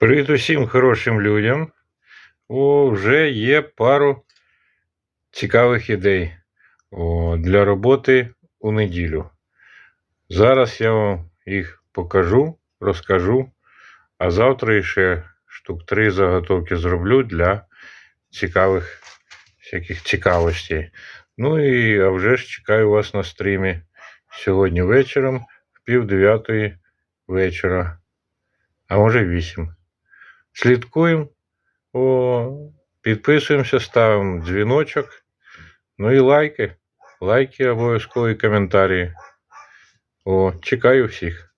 Привіт усім хорошим людям. О, вже є пару цікавих ідей о, для роботи у неділю. Зараз я вам їх покажу, розкажу, а завтра ще штук три заготовки зроблю для цікавих всяких цікавостей. Ну і а вже ж чекаю вас на стрімі сьогодні вечором в пів дев'ятої вечора, а може вісім. Слідкуємо, підписуємося, ставимо дзвіночок. Ну і лайки. Лайки обов'язково і коментарі. О, чекаю всіх.